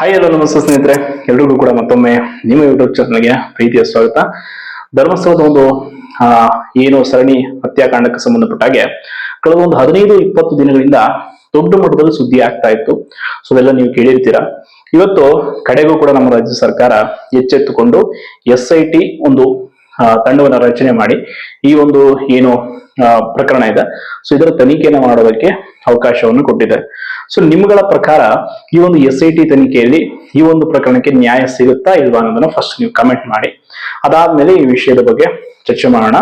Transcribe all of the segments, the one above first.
Hi hello ನಮಸ್ತೆ ಸ್ನೇಹಿತರೆ ಎಲ್ರಿಗೂ ಕೂಡ ಮತ್ತೊಮ್ಮೆ ನಿಮ್ಮ ಯೂಟ್ಯೂಬ್ ಚಾನಲ್ಗೆ ಪ್ರೀತಿಯ ಸ್ವಾಗತ. ಧರ್ಮಸ್ಥಳದ ಒಂದು ಏನು ಸರಣಿ ಹತ್ಯಾಕಾಂಡಕ್ಕೆ ಸಂಬಂಧಪಟ್ಟ ಹಾಗೆ ಕಳೆದ ಒಂದು ಹದಿನೈದು ಇಪ್ಪತ್ತು ದಿನಗಳಿಂದ ದೊಡ್ಡ ಮಟ್ಟದಲ್ಲಿ ಸುದ್ದಿ ಆಗ್ತಾ ಇತ್ತು. ಸೊ ಅದೆಲ್ಲ ನೀವು ಕೇಳಿರ್ತೀರಾ? ಇವತ್ತು ಕಡೆಗೂ ಕೂಡ ನಮ್ಮ ರಾಜ್ಯ ಸರ್ಕಾರ ಎಚ್ಚೆತ್ತುಕೊಂಡು ಎಸ್ ಐ ಟಿ ಒಂದು ತಂಡವನ್ನ ರಚನೆ ಮಾಡಿ ಈ ಒಂದು ಏನು ಪ್ರಕರಣ ಇದೆ. ಸೊ ಇದರ ತನಿಖೆಯನ್ನು ಮಾಡೋದಕ್ಕೆ ಅವಕಾಶವನ್ನು ಕೊಟ್ಟಿದೆ. ಸೊ ನಿಮ್ಗಳ ಪ್ರಕಾರ ಈ ಒಂದು ಎಸ್ ಐ ಟಿ ತನಿಖೆಯಲ್ಲಿ ಈ ಒಂದು ಪ್ರಕರಣಕ್ಕೆ ನ್ಯಾಯ ಸಿಗುತ್ತಾ ಇಲ್ವಾ ಅನ್ನೋದನ್ನ ಫಸ್ಟ್ ನೀವು ಕಮೆಂಟ್ ಮಾಡಿ. ಅದಾದ್ಮೇಲೆ ಈ ವಿಷಯದ ಬಗ್ಗೆ ಚರ್ಚೆ ಮಾಡೋಣ.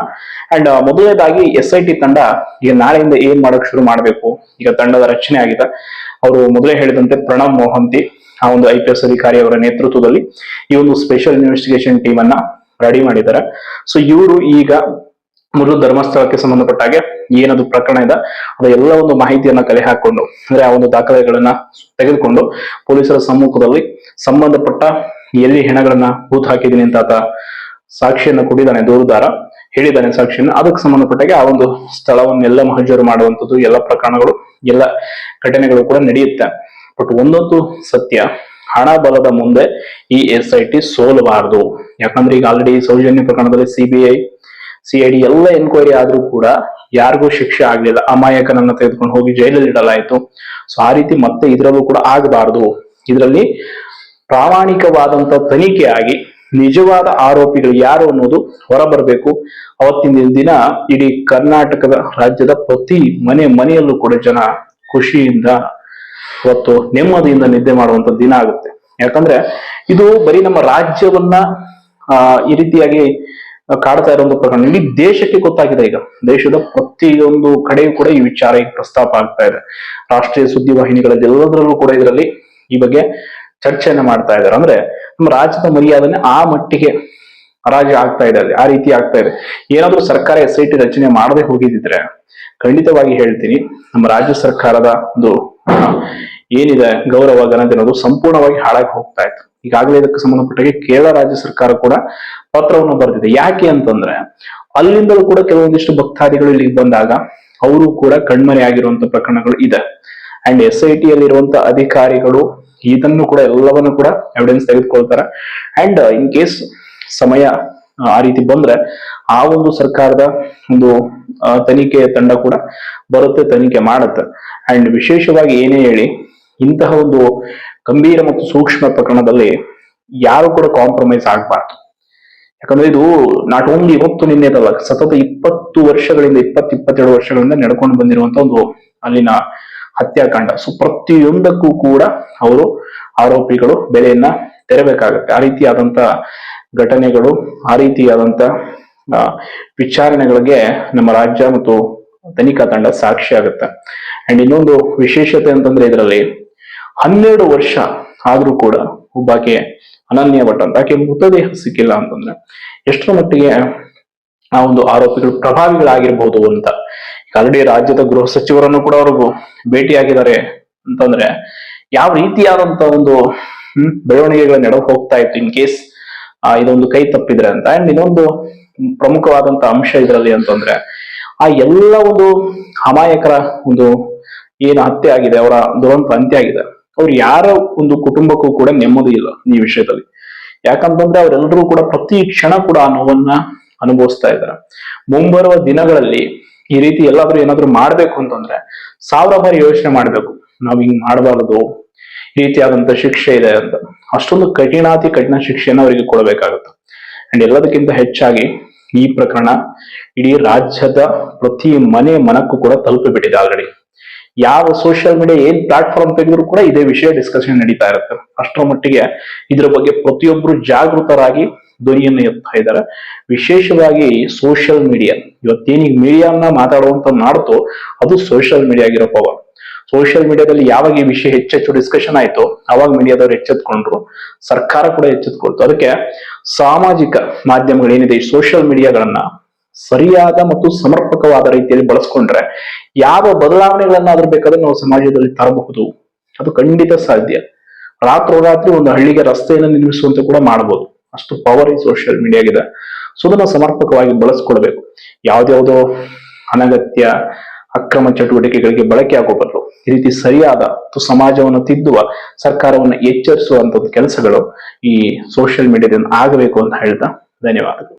ಅಂಡ್ ಮೊದಲನೇದಾಗಿ ಎಸ್ ಐ ಟಿ ತಂಡ ಈಗ ನಾಳೆಯಿಂದ ಏನ್ ಮಾಡಕ್ ಶುರು ಮಾಡಬೇಕು? ಈಗ ತಂಡದ ರಚನೆ ಆಗಿದೆ. ಅವರು ಮೊದಲೇ ಹೇಳಿದಂತೆ ಪ್ರಣಬ್ ಮೋಹಂತಿ, ಆ ಒಂದು ಐ ಪಿ ಎಸ್ ಅಧಿಕಾರಿ ಅವರ ನೇತೃತ್ವದಲ್ಲಿ ಈ ಒಂದು ಸ್ಪೆಷಲ್ ಇನ್ವೆಸ್ಟಿಗೇಷನ್ ಟೀಮ್ ಅನ್ನ ರೆಡಿ ಮಾಡಿದ್ದಾರೆ. ಸೊ ಇವರು ಈಗ ಮೊದಲು ಧರ್ಮಸ್ಥಳಕ್ಕೆ ಸಂಬಂಧಪಟ್ಟ ಹಾಗೆ ಏನದು ಪ್ರಕರಣ ಇದೆ ಅದರ ಎಲ್ಲ ಒಂದು ಮಾಹಿತಿಯನ್ನ ಕಲೆ ಹಾಕೊಂಡು, ಅಂದ್ರೆ ಆ ಒಂದು ದಾಖಲೆಗಳನ್ನ ತೆಗೆದುಕೊಂಡು ಪೊಲೀಸರ ಸಮ್ಮುಖದಲ್ಲಿ ಸಂಬಂಧಪಟ್ಟ ಎಲ್ಲಿ ಹೆಣಗಳನ್ನ ಹೂತ್ ಹಾಕಿದೀನಿ ಅಂತ ಆತ ಸಾಕ್ಷಿಯನ್ನ ಕೊಟ್ಟಿದ್ದಾನೆ, ದೂರುದಾರ ಹೇಳಿದ್ದಾನೆ ಸಾಕ್ಷಿಯನ್ನು. ಅದಕ್ಕೆ ಸಂಬಂಧಪಟ್ಟಾಗೆ ಆ ಒಂದು ಸ್ಥಳವನ್ನೆಲ್ಲ ಮಹಜರು ಮಾಡುವಂಥದ್ದು, ಎಲ್ಲ ಪ್ರಕರಣಗಳು, ಎಲ್ಲ ಘಟನೆಗಳು ಕೂಡ ನಡೆಯುತ್ತೆ. ಬಟ್ ಒಂದೊಂದು ಸತ್ಯ ಹಣ ಬಲದ ಮುಂದೆ ಈ ಎಸ್ ಐ ಟಿ ಸೋಲಬಾರದು. ಯಾಕಂದ್ರೆ ಈಗ ಆಲ್ರೆಡಿ ಸೌಜನ್ಯ ಪ್ರಕರಣದಲ್ಲಿ ಸಿಬಿಐ ಸಿಐಡಿ ಎಲ್ಲ ಎನ್ಕ್ವೈರಿ ಆದ್ರೂ ಕೂಡ ಯಾರಿಗೂ ಶಿಕ್ಷೆ ಆಗ್ಲಿಲ್ಲ. ಅಮಾಯಕನನ್ನ ತೆಗೆದುಕೊಂಡು ಹೋಗಿ ಜೈಲಲ್ಲಿ ಇಡಲಾಯಿತು. ಸೊ ಆ ರೀತಿ ಮತ್ತೆ ಇದರಲ್ಲೂ ಕೂಡ ಆಗಬಾರದು. ಇದರಲ್ಲಿ ಪ್ರಾಮಾಣಿಕವಾದಂತ ತನಿಖೆ ಆಗಿ ನಿಜವಾದ ಆರೋಪಿಗಳು ಯಾರು ಅನ್ನೋದು ಹೊರಬರಬೇಕು. ಅವತ್ತಿನ ದಿನ ಇಡೀ ಕರ್ನಾಟಕದ ರಾಜ್ಯದ ಪ್ರತಿ ಮನೆ ಮನೆಯಲ್ಲೂ ಕೂಡ ಜನ ಖುಷಿಯಿಂದ ಇವತ್ತು ನೆಮ್ಮದಿಯಿಂದ ನಿದ್ದೆ ಮಾಡುವಂತ ದಿನ ಆಗುತ್ತೆ. ಯಾಕಂದ್ರೆ ಇದು ಬರೀ ನಮ್ಮ ರಾಜ್ಯವನ್ನ ಆ, ಈ ರೀತಿಯಾಗಿ ಕಾಡ್ತಾ ಇರೋ ಪ್ರಕರಣ. ಇಡೀ ದೇಶಕ್ಕೆ ಗೊತ್ತಾಗಿದೆ ಈಗ. ದೇಶದ ಪ್ರತಿಯೊಂದು ಕಡೆಯೂ ಕೂಡ ಈ ವಿಚಾರ ಈಗ ಪ್ರಸ್ತಾಪ ಆಗ್ತಾ ಇದೆ. ರಾಷ್ಟ್ರೀಯ ಸುದ್ದಿವಾಹಿನಿಗಳಲ್ಲಿ ಎಲ್ಲದರಲ್ಲೂ ಕೂಡ ಇದರಲ್ಲಿ ಈ ಬಗ್ಗೆ ಚರ್ಚೆಯನ್ನ ಮಾಡ್ತಾ ಇದ್ದಾರೆ. ಅಂದ್ರೆ ನಮ್ಮ ರಾಜ್ಯದ ಮರ್ಯಾದನೆ ಆ ಮಟ್ಟಿಗೆ ರಾಜ್ಯ ಆಗ್ತಾ ಇದೆ ಆ ರೀತಿ ಆಗ್ತಾ ಇದೆ. ಏನಾದ್ರೂ ಸರ್ಕಾರ ಎಸ್ ಐ ಟಿ ರಚನೆ ಮಾಡದೆ ಹೋಗಿದ್ದಿದ್ರೆ ಖಂಡಿತವಾಗಿ ಹೇಳ್ತೀನಿ, ನಮ್ಮ ರಾಜ್ಯ ಸರ್ಕಾರದ ಒಂದು ಏನಿದೆ ಗೌರವ ಘನತೆ ಅನ್ನೋದು ಸಂಪೂರ್ಣವಾಗಿ ಹಾಳಾಗಿ ಹೋಗ್ತಾ ಇತ್ತು. ಈಗಾಗಲೇ ಇದಕ್ಕೆ ಸಂಬಂಧಪಟ್ಟಾಗೆ ಕೇರಳ ರಾಜ್ಯ ಸರ್ಕಾರ ಕೂಡ ಪತ್ರವನ್ನು ಬರೆದಿದೆ. ಯಾಕೆ ಅಂತಂದ್ರೆ ಅಲ್ಲಿಂದಲೂ ಕೂಡ ಕೆಲವೊಂದಿಷ್ಟು ಭಕ್ತಾದಿಗಳು ಇಲ್ಲಿಗೆ ಬಂದಾಗ ಅವರು ಕೂಡ ಕಣ್ಮರೆ ಆಗಿರುವಂತ ಪ್ರಕರಣಗಳು ಇದೆ. ಅಂಡ್ ಎಸ್ ಐ ಟಿ ಅಲ್ಲಿರುವಂತ ಅಧಿಕಾರಿಗಳು ಇದನ್ನು ಕೂಡ ಎಲ್ಲವನ್ನು ಕೂಡ ಎವಿಡೆನ್ಸ್ ತೆಗೆದುಕೊಳ್ತಾರೆ. ಅಂಡ್ ಇನ್ ಕೇಸ್ ಸಮಯ ಆ, ರೀತಿ ಬಂದ್ರೆ ಆ ಒಂದು ಸರ್ಕಾರದ ಒಂದು ತನಿಖೆ ತಂಡ ಕೂಡ ಬರುತ್ತೆ ತನಿಖೆ ಮಾಡುತ್ತೆ. ಅಂಡ್ ವಿಶೇಷವಾಗಿ ಏನೇ ಹೇಳಿ ಇಂತಹ ಒಂದು ಗಂಭೀರ ಮತ್ತು ಸೂಕ್ಷ್ಮ ಪ್ರಕರಣದಲ್ಲಿ ಯಾರು ಕೂಡ ಕಾಂಪ್ರಮೈಸ್ ಆಗಬಾರ್ದು. ಯಾಕಂದ್ರೆ ಇದು ನಾಟ್ ಓನ್ಲಿ ಇವತ್ತು ನಿನ್ನೆದಲ್ಲ ಸತತ ಇಪ್ಪತ್ತು ವರ್ಷಗಳಿಂದ ಇಪ್ಪತ್ತು ಇಪ್ಪತ್ತೆರಡು ವರ್ಷಗಳಿಂದ ನಡ್ಕೊಂಡು ಬಂದಿರುವಂತ ಒಂದು ಅಲ್ಲಿನ ಹತ್ಯಾಕಾಂಡ. ಸೊ ಪ್ರತಿಯೊಂದಕ್ಕೂ ಕೂಡ ಅವರು ಆರೋಪಿಗಳು ಬೆಲೆಯನ್ನ ತೆರಬೇಕಾಗತ್ತೆ. ಆ ರೀತಿಯಾದಂತ ಘಟನೆಗಳು, ಆ ರೀತಿಯಾದಂತ ವಿಚಾರಣೆಗಳಿಗೆ ನಮ್ಮ ರಾಜ್ಯ ಮತ್ತು ತನಿಖಾ ತಂಡ ಸಾಕ್ಷಿ ಆಗುತ್ತೆ ಅಂಡ್ ಇನ್ನೊಂದು ವಿಶೇಷತೆ ಅಂತಂದ್ರೆ ಇದರಲ್ಲಿ ಹನ್ನೆರಡು ವರ್ಷ ಆದ್ರೂ ಕೂಡ ಒಬ್ಬಾಕೆ ಅನನ್ಯ ಭಟ್ ಅಂತ ಆಕೆ ಮೃತದೇಹ ಸಿಕ್ಕಿಲ್ಲ ಅಂತಂದ್ರೆ ಎಷ್ಟರ ಮಟ್ಟಿಗೆ ಆ ಒಂದು ಆರೋಪಿಗಳು ಪ್ರಭಾವಿಗಳಾಗಿರ್ಬಹುದು ಅಂತ. ಆಲ್ರೆಡಿ ರಾಜ್ಯದ ಗೃಹ ಸಚಿವರನ್ನು ಕೂಡ ಅವರು ಭೇಟಿಯಾಗಿದ್ದಾರೆ ಅಂತಂದ್ರೆ ಯಾವ ರೀತಿಯಾದಂತ ಒಂದು ಹ್ಮ್, ಬೆಳವಣಿಗೆಗಳು ನಡೆ ಹೋಗ್ತಾ ಇತ್ತು ಇನ್ ಕೇಸ್ ಆ ಇದೊಂದು ಕೈ ತಪ್ಪಿದ್ರೆ ಅಂತ. ಅಂಡ್ ಇನ್ನೊಂದು ಪ್ರಮುಖವಾದಂತ ಅಂಶ ಇದರಲ್ಲಿ ಅಂತಂದ್ರೆ ಆ ಎಲ್ಲ ಒಂದು ಅಮಾಯಕರ ಒಂದು ಏನು ಹತ್ಯೆ ಆಗಿದೆ ಅವರ ದುರಂತ ಅಂತ್ಯ ಆಗಿದೆ. ಅವ್ರು ಯಾರ ಒಂದು ಕುಟುಂಬಕ್ಕೂ ಕೂಡ ನೆಮ್ಮದಿ ಇಲ್ಲ ಈ ವಿಷಯದಲ್ಲಿ. ಯಾಕಂತಂದ್ರೆ ಅವರೆಲ್ಲರೂ ಕೂಡ ಪ್ರತಿ ಕ್ಷಣ ಕೂಡ ಆ ನೋವನ್ನ ಅನುಭವಿಸ್ತಾ ಇದ್ದಾರೆ. ಮುಂಬರುವ ದಿನಗಳಲ್ಲಿ ಈ ರೀತಿ ಎಲ್ಲಾದ್ರೂ ಏನಾದ್ರೂ ಮಾಡ್ಬೇಕು ಅಂತಂದ್ರೆ ಸಾವಿರ ಬಾರಿ ಯೋಚನೆ ಮಾಡ್ಬೇಕು. ನಾವ್ ಹಿಂಗ್ ಮಾಡಬಾರದು. ಈ ರೀತಿಯಾದಂತ ಶಿಕ್ಷೆ ಇದೆ ಅಂತ. ಅಷ್ಟೊಂದು ಕಠಿಣಾತಿ ಕಠಿಣ ಶಿಕ್ಷೆಯನ್ನು ಅವರಿಗೆ ಕೊಡಬೇಕಾಗುತ್ತೆ. ಅಂಡ್ ಎಲ್ಲದಕ್ಕಿಂತ ಹೆಚ್ಚಾಗಿ ಈ ಪ್ರಕರಣ ಇಡೀ ರಾಜ್ಯದ ಪ್ರತಿ ಮನೆ ಮನಕ್ಕೂ ಕೂಡ ತಲುಪಿಬಿಟ್ಟಿದೆ ಆಲ್ರೆಡಿ ಯಾವ ಸೋಷಿಯಲ್ ಮೀಡಿಯಾ ಏನ್ ಪ್ಲಾಟ್ಫಾರ್ಮ್ ತೆಗೆದ್ರು ಕೂಡ ಇದೇ ವಿಷಯ ಡಿಸ್ಕಷನ್ ನಡೀತಾ ಇರುತ್ತೆ. ಅಷ್ಟರ ಮಟ್ಟಿಗೆ ಇದ್ರ ಬಗ್ಗೆ ಪ್ರತಿಯೊಬ್ರು ಜಾಗೃತರಾಗಿ ಧ್ವನಿಯನ್ನು ಎತ್ತಾ ಇದ್ದಾರೆ. ವಿಶೇಷವಾಗಿ ಸೋಷಿಯಲ್ ಮೀಡಿಯಾ ಇವತ್ತೇನೀಗ ಮೀಡಿಯಾನ ಮಾತಾಡುವಂತ ಮಾಡ್ತು ಅದು ಸೋಷಿಯಲ್ ಮೀಡಿಯಾ ಆಗಿರೋ ಪವರ್ ಸೋಷಿಯಲ್ ಮೀಡಿಯಾದಲ್ಲಿ ಯಾವಾಗ ಈ ವಿಷಯ ಹೆಚ್ಚೆಚ್ಚು ಡಿಸ್ಕಷನ್ ಆಯ್ತು ಅವಾಗ ಮೀಡಿಯಾದವ್ರು ಎಚ್ಚೆತ್ಕೊಂಡ್ರು, ಸರ್ಕಾರ ಕೂಡ ಎಚ್ಚೆತ್ಕೊಳ್ತು. ಅದಕ್ಕೆ ಸಾಮಾಜಿಕ ಮಾಧ್ಯಮಗಳೇನಿದೆ ಈ ಸೋಷಿಯಲ್ ಮೀಡಿಯಾಗಳನ್ನ ಸರಿಯಾದ ಮತ್ತು ಸಮರ್ಪಕವಾದ ರೀತಿಯಲ್ಲಿ ಬಳಸ್ಕೊಂಡ್ರೆ ಯಾವ ಬದಲಾವಣೆಗಳನ್ನ ಅದ್ರ ಬೇಕಾದ್ರೆ ನಾವು ಸಮಾಜದಲ್ಲಿ ತರಬಹುದು. ಅದು ಖಂಡಿತ ಸಾಧ್ಯ. ರಾತ್ರೋರಾತ್ರಿ ಒಂದು ಹಳ್ಳಿಗೆ ರಸ್ತೆಯನ್ನು ನಿರ್ಮಿಸುವಂತೆ ಕೂಡ ಮಾಡಬಹುದು. ಅಷ್ಟು ಪವರ್ ಈ ಸೋಷಿಯಲ್ ಮೀಡಿಯಾಗಿದೆ ಸೊ ಅದನ್ನ ಸಮರ್ಪಕವಾಗಿ ಬಳಸ್ಕೊಳ್ಬೇಕು ಯಾವ್ದ್ಯಾವ್ದೋ ಅನಗತ್ಯ ಅಕ್ರಮ ಚಟುವಟಿಕೆಗಳಿಗೆ ಬಳಕೆ ಆಗೋ ಬದಲು ಈ ರೀತಿ ಸರಿಯಾದ ಸಮಾಜವನ್ನು ತಿದ್ದುವ, ಸರ್ಕಾರವನ್ನು ಎಚ್ಚರಿಸುವಂತ ಕೆಲಸಗಳು ಈ ಸೋಷಿಯಲ್ ಮೀಡಿಯಾದಿಂದ ಆಗಬೇಕು ಅಂತ ಹೇಳ್ತಾ ಧನ್ಯವಾದಗಳು.